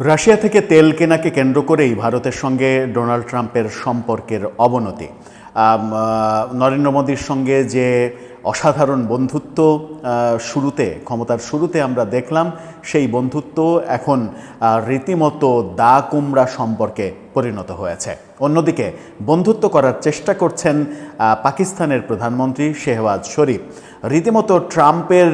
Russia থেকে তেল কেনাকে কেন্দ্র করেই ভারতের সঙ্গে ডোনাল্ড ট্রাম্পের সম্পর্কের অবনতি। নরেন্দ্র মোদীর সঙ্গে যে অসাধারণ বন্ধুত্ব শুরুতে, ক্ষমতার শুরুতে আমরা দেখলাম, সেই বন্ধুত্ব এখন রীতিমতো দা কুমড়া সম্পর্কে পরিণত হয়েছে। অন্যদিকে, বন্ধুত্ব করার চেষ্টা করছেন পাকিস্তানের প্রধানমন্ত্রী শেহবাজ শরীফ। রীতিমতো ট্রাম্পের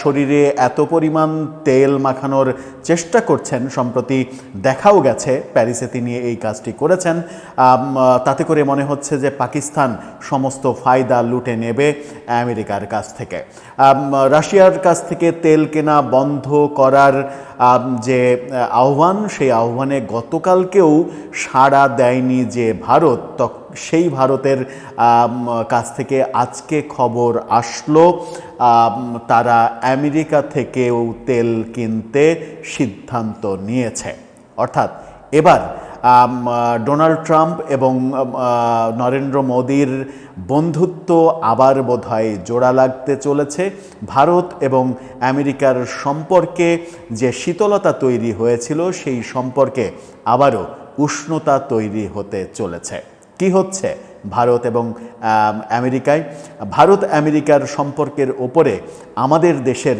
শরীরে এত পরিমাণ তেল মাখানোর চেষ্টা করছেন, সম্প্রতি দেখাও গেছে, প্যারিসে তিনি এই কাজটি করেছেন। তাতে করে মনে হচ্ছে যে পাকিস্তান সমস্ত ফায়দা লুটে নেবে আমেরিকার কাছ থেকে। রাশিয়ার কাছ থেকে তেল কেনা বন্ধ করার যে আহ্বান, সেই আহ্বানে গতকালকেও সাড়া দেয়নি যে ভারত। সেই ভারতের কাছ থেকে আজকে খবর আসলো তারা আমেরিকা থেকেও তেল কিনতে সিদ্ধান্ত নিয়েছে। অর্থাৎ এবার ডোনাল্ড ট্রাম্প এবং নরেন্দ্র মোদীর বন্ধুত্ব আবার বোধহয় জোড়া লাগতে চলেছে। ভারত এবং আমেরিকার সম্পর্কে যে শীতলতা তৈরি হয়েছিল, সেই সম্পর্কে আবারও উষ্ণতা তৈরি হতে চলেছে। কি হচ্ছে? ভারত এবং আমেরিকায়। ভারত আমেরিকার সম্পর্কের ওপরে আমাদের দেশের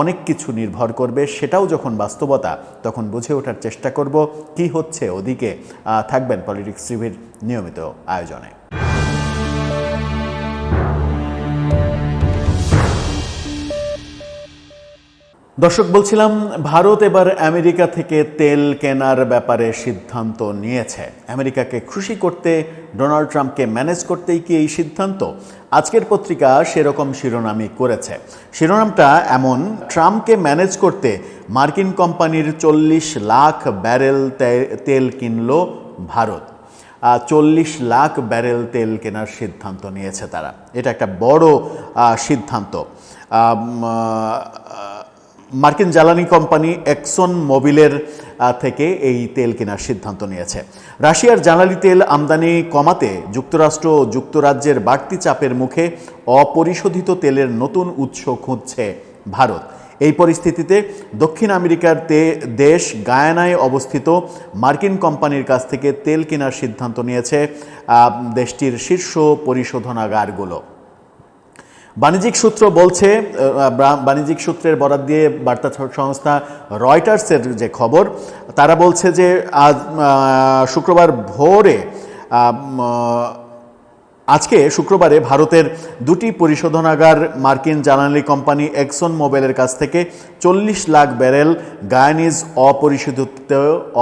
অনেক কিছু নির্ভর করবে। সেটাও যখন বাস্তবতা, তখন বুঝে ওঠার চেষ্টা করব কি হচ্ছে ওদিকে থাকবেন পলিটিক্স টিভির নিয়মিত আয়োজনে। দর্শক, বলছিলাম ভারত এবার আমেরিকা থেকে তেল কেনার ব্যাপারে সিদ্ধান্ত নিয়েছে। আমেরিকাকে খুশি করতে, ডোনাল্ড ট্রাম্পকে ম্যানেজ করতেই কি এই সিদ্ধান্ত? আজকের পত্রিকা সেরকম শিরোনামই করেছে। শিরোনামটা এমন, ট্রাম্পকে ম্যানেজ করতে মার্কিন কোম্পানির চল্লিশ লাখ ব্যারেল তেল কিনল ভারত। চল্লিশ লাখ ব্যারেল তেল কেনার সিদ্ধান্ত নিয়েছে তারা। এটা একটা বড় সিদ্ধান্ত। মার্কিন জ্বালানি কোম্পানি এক্সন মোবিলের থেকে এই তেল কেনার সিদ্ধান্ত নিয়েছে। রাশিয়ার জ্বালানি তেল আমদানি কমাতে যুক্তরাষ্ট্র ও যুক্তরাজ্যের বাড়তি চাপের মুখে অপরিশোধিত তেলের নতুন উৎস খুঁজছে ভারত। এই পরিস্থিতিতে দক্ষিণ আমেরিকার তে দেশ গায়ানায় অবস্থিত মার্কিন কোম্পানির কাছ থেকে তেল কেনার সিদ্ধান্ত নিয়েছে দেশটির শীর্ষ পরিশোধনাগারগুলো। বাণিজ্যিক সূত্র বলছে বাণিজ্যিক সূত্রের বরাদ দিয়ে বার্তা সংস্থা রয়টার্সের যে খবর, তারা বলছে যে আজ শুক্রবার ভোরে আজকে শুক্রবারে ভারতের দুটি পরিশোধনাগার মার্কিন জ্বালানি কোম্পানি এক্সন মোবাইলের কাছ থেকে চল্লিশ লাখ ব্যারেল গায়ানিজ অপরিশোধিত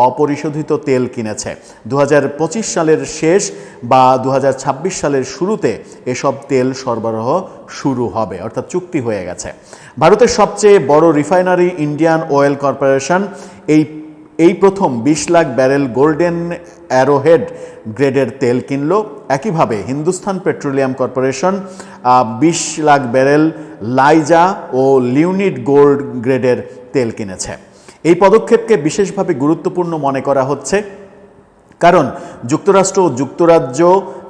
অপরিশোধিত তেল কিনেছে। দু হাজার পঁচিশ সালের শেষ বা দু হাজার ছাব্বিশ সালের শুরুতে এসব তেল সরবরাহ শুরু হবে, অর্থাৎ চুক্তি হয়ে গেছে। ভারতের সবচেয়ে বড় রিফাইনারি ইন্ডিয়ান অয়েল কর্পোরেশন এই এই প্রথম বিশ লাখ ব্যারেল গোল্ডেন অ্যারোহেড গ্রেডের তেল কিনল। একইভাবে হিন্দুস্থান পেট্রোলিয়াম কর্পোরেশন বিশ লাখ ব্যারেল লাইজা ও লিউনিট গোল্ড গ্রেডের তেল কিনেছে। এই পদক্ষেপকে বিশেষভাবে গুরুত্বপূর্ণ মনে করা হচ্ছে। কারণ যুক্তরাষ্ট্র ও যুক্তরাজ্য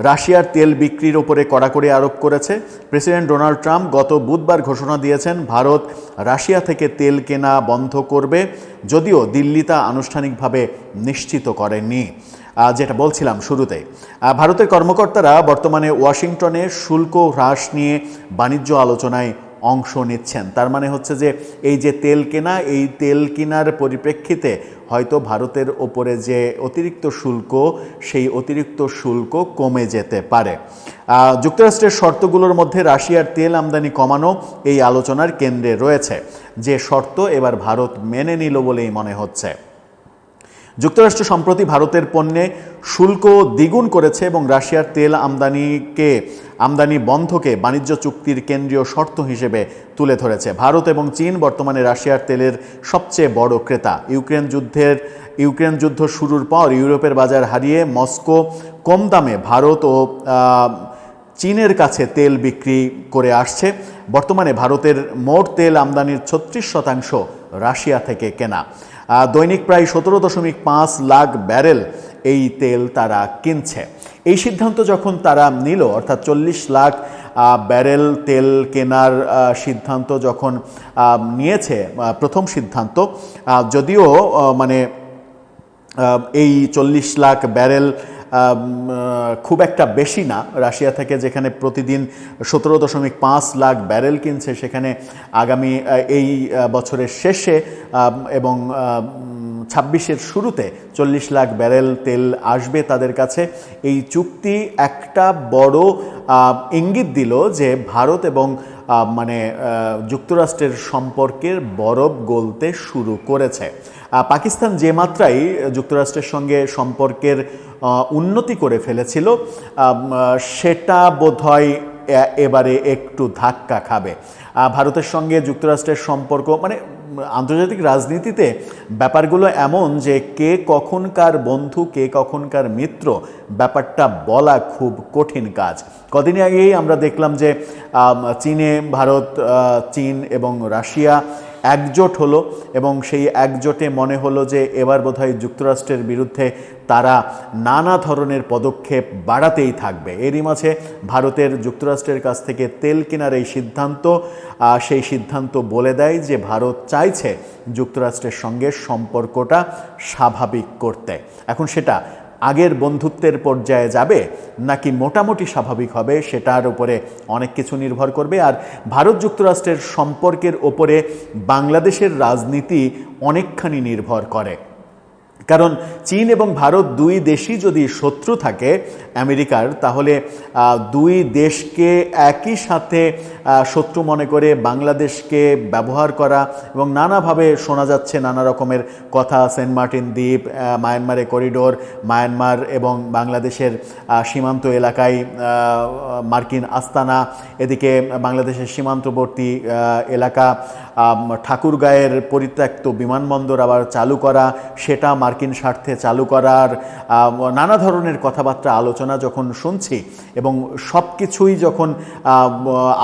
রাশিয়ার তেল বিক্রির ওপরে কড়াকড়ি আরোপ করেছে। প্রেসিডেন্ট ডোনাল্ড ট্রাম্প গত বুধবার ঘোষণা দিয়েছেন ভারত রাশিয়া থেকে তেল কেনা বন্ধ করবে যদিও দিল্লি তা আনুষ্ঠানিকভাবে নিশ্চিত করেনি। যেটা বলছিলাম শুরুতেই আহ, ভারতের কর্মকর্তারা বর্তমানে ওয়াশিংটনে শুল্ক হ্রাস নিয়ে বাণিজ্য আলোচনায় অংশ নিচ্ছেন। তার মানে হচ্ছে যে এই যে তেল কেনা, এই তেল কেনার পরিপ্রেক্ষিতে হয়তো ভারতের ওপরে যে অতিরিক্ত শুল্ক, সেই অতিরিক্ত শুল্ক কমে যেতে পারে। যুক্তরাষ্ট্রের শর্তগুলোর মধ্যে রাশিয়ার তেল আমদানি কমানো এই আলোচনার কেন্দ্রে রয়েছে। যে শর্ত এবার ভারত মেনে নিল বলেই মনে হচ্ছে। যুক্তরাষ্ট্র সম্প্রতি ভারতের পণ্যে শুল্ক দ্বিগুণ করেছে এবং রাশিয়ার তেল আমদানিকে, আমদানি বন্ধকে বাণিজ্য চুক্তির কেন্দ্রীয় শর্ত হিসেবে তুলে ধরেছে। ভারত এবং চীন বর্তমানে রাশিয়ার তেলের সবচেয়ে বড় ক্রেতা। ইউক্রেন যুদ্ধের, ইউক্রেন যুদ্ধ শুরুর পর ইউরোপের বাজার হারিয়ে মস্কো কম দামে ভারত ও চীনের কাছে তেল বিক্রি করে আসছে। বর্তমানে ভারতের মোট তেল আমদানির ছত্রিশ শতাংশ রাশিয়া থেকে কেনা। দৈনিক প্রায় সতেরো দশমিক পাঁচ লাখ ব্যারেল এই তেল তারা কিনছে। এই সিদ্ধান্ত যখন তারা নিল, অর্থাৎ চল্লিশ লাখ ব্যারেল তেল কেনার সিদ্ধান্ত যখন নিয়েছে প্রথম সিদ্ধান্ত যদিও মানে এই চল্লিশ লাখ ব্যারেল খুব একটা বেশি না। রাশিয়া থেকে যেখানে প্রতিদিন সতেরো দশমিক পাঁচ লাখ ব্যারেল কিনছে, সেখানে আগামী এই বছরের শেষে এবং ছাব্বিশের শুরুতে চল্লিশ লাখ ব্যারেল তেল আসবে তাদের কাছে। এই চুক্তি একটা বড় ইঙ্গিত দিল যে ভারত এবং মানে যুক্তরাষ্ট্রের সম্পর্কের বরফ গলতে শুরু করেছে। পাকিস্তান যে মাত্রায় যুক্তরাষ্ট্রের সঙ্গে সম্পর্কের উন্নতি করে ফেলেছিল সেটা বোধহয় এবারে একটু ধাক্কা খাবে। ভারতের সঙ্গে যুক্তরাষ্ট্রের সম্পর্ক মানে আন্তর্জাতিক রাজনীতিতে ব্যাপারগুলো এমন যে কে কখনকার বন্ধু, কে কখনকার মিত্র, ব্যাপারটা বলা খুব কঠিন কাজ। কদিন আগেই আমরা দেখলাম যে চীনে ভারত চীন এবং রাশিয়া একজোট হলো এবং সেই একজোটে মনে হলো যে এবার বোধহয় যুক্তরাষ্ট্রের বিরুদ্ধে তারা নানা ধরনের পদক্ষেপ বাড়াতেই থাকবে। এরই মাঝে ভারতের যুক্তরাষ্ট্রের কাছ থেকে তেল কেনার এই সিদ্ধান্ত সেই সিদ্ধান্ত বলে দেয় যে ভারত চাইছে যুক্তরাষ্ট্রের সঙ্গে সম্পর্কটা স্বাভাবিক করতে। এখন সেটা আগের বন্ধুত্বের পর্যায়ে যাবে, নাকি মোটামুটি স্বাভাবিক হবে সেটার উপরে অনেক কিছু নির্ভর করবে। আর ভারত যুক্তরাষ্ট্রের সম্পর্কের ওপরে বাংলাদেশের রাজনীতি অনেকখানি নির্ভর করে। কারণ চীন এবং ভারত দুই দেশই যদি শত্রু থাকে আমেরিকার, তাহলে দুই দেশকে একই সাথে শত্রু মনে করে বাংলাদেশকে ব্যবহার করা এবং নানাভাবে শোনা যাচ্ছে নানা রকমের কথা, সেন্ট মার্টিন দ্বীপ মায়ানমারে করিডোর, মায়ানমার এবং বাংলাদেশের সীমান্ত এলাকায় মার্কিন আস্তানা, এদিকে বাংলাদেশের সীমান্তবর্তী এলাকা ঠাকুরগাঁয়ের পরিত্যক্ত বিমানবন্দর আবার চালু করা, সেটা মার্কিন স্বার্থে চালু করার নানা ধরনের কথাবার্তা আলোচনা যখন শুনছি এবং সব কিছুই যখন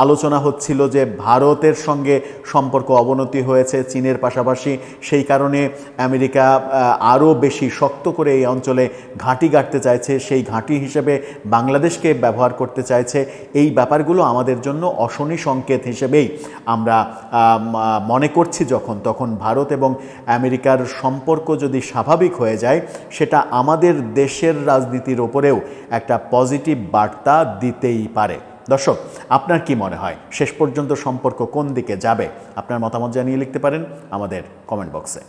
আলোচনা হচ্ছিল যে ভারতের সঙ্গে সম্পর্ক অবনতি হয়েছে চীনের পাশাপাশি, সেই কারণে আমেরিকা আরও বেশি শক্ত করে এই অঞ্চলে ঘাঁটি গাড়তে চাইছে। সেই ঘাঁটি হিসেবে বাংলাদেশকে ব্যবহার করতে চাইছে। এই ব্যাপারগুলো আমাদের জন্য অশনি সংকেত হিসেবেই আমরা মনে করছি যখন, তখন ভারত এবং আমেরিকার সম্পর্ক যদি স্বাভাবিক হয়ে যায়, সেটা আমাদের দেশের রাজনীতির ওপরেও একটা পজিটিভ বার্তা দিতেই পারে। দর্শক, আপনার কি মনে হয়? শেষ পর্যন্ত সম্পর্ক কোন দিকে যাবে? আপনার মতামত জানিয়ে লিখতে পারেন আমাদের কমেন্ট বক্সে